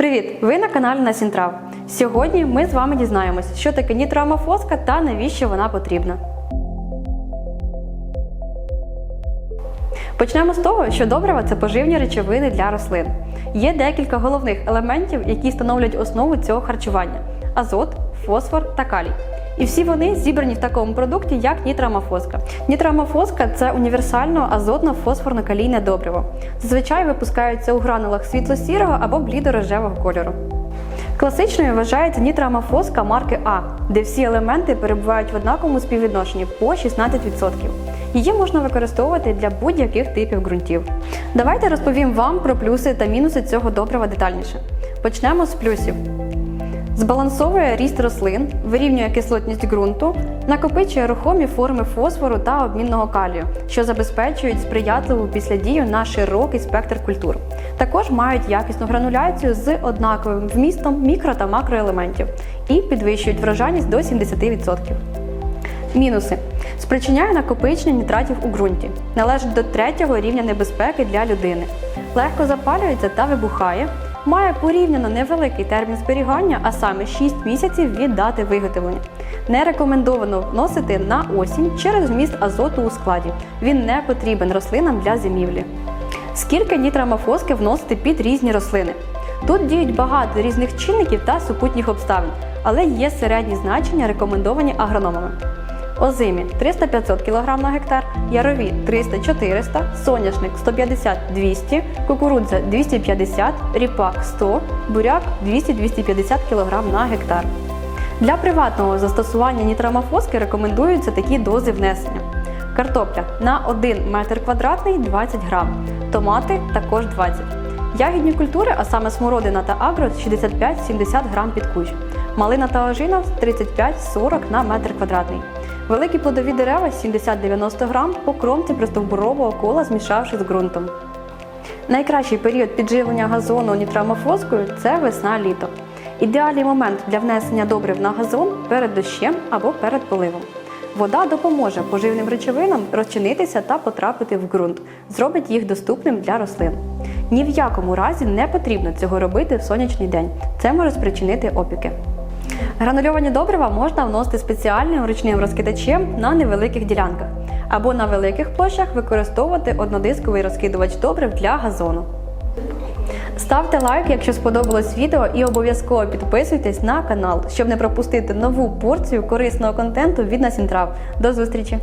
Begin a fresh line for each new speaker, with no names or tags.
Привіт! Ви на каналі Насінтрав. Сьогодні ми з вами дізнаємось, що таке нітроамофоска та навіщо вона потрібна. Почнемо з того, що добрива це поживні речовини для рослин. Є декілька головних елементів, які становлять основу цього харчування: азот, фосфор та калій. І всі вони зібрані в такому продукті, як нітроамофоска. Нітроамофоска це універсально азотно-фосфорно-калійне добриво. Зазвичай випускаються у гранулах світло-сірого або блідо-рожевого кольору. Класичною вважається нітроамофоска марки А, де всі елементи перебувають в однаковому співвідношенні по 16%. Її можна використовувати для будь-яких типів ґрунтів. Давайте розповім вам про плюси та мінуси цього добрива детальніше. Почнемо з плюсів. Збалансовує ріст рослин, вирівнює кислотність ґрунту, накопичує рухомі форми фосфору та обмінного калію, що забезпечують сприятливу післядію на широкий спектр культур. Також мають якісну грануляцію з однаковим вмістом мікро та макроелементів і підвищують врожайність до 70%. Мінуси спричиняє накопичення нітратів у ґрунті, належить до третього рівня небезпеки для людини, легко запалюється та вибухає, має порівняно невеликий термін зберігання, а саме 6 місяців від дати виготовлення. Не рекомендовано вносити на осінь через вміст азоту у складі. Він не потрібен рослинам для зимівлі. Скільки нітрамофоски вносити під різні рослини? Тут діють багато різних чинників та супутніх обставин, але є середні значення, рекомендовані агрономами. Озимі 300-500 кг на гектар, ярові 300-400, соняшник 150-200, кукурудза 250, ріпак 100, буряк 200-250 кг на гектар. Для приватного застосування нітрамофоски рекомендуються такі дози внесення. Картопля на 1 метр квадратний 20 грам, томати також 20 Ягідні культури, а саме смородина та агро 65-70 грам під кущ, малина та ожина 35-40 на метр квадратний. Великі плодові дерева 70-90 грам по кромці пристовбурового кола, змішавши з ґрунтом. Найкращий період підживлення газону нітрамофоскою це весна-літо. Ідеальний момент для внесення добрив на газон перед дощем або перед поливом. Вода допоможе поживним речовинам розчинитися та потрапити в ґрунт, зробить їх доступним для рослин. Ні в якому разі не потрібно цього робити в сонячний день. Це може спричинити опіки. Гранульовані добрива можна вносити спеціальним ручним розкидачем на невеликих ділянках або на великих площах використовувати однодисковий розкидувач добрив для газону. Ставте лайк, якщо сподобалось відео, і обов'язково підписуйтесь на канал, щоб не пропустити нову порцію корисного контенту від Насінтрав. До зустрічі!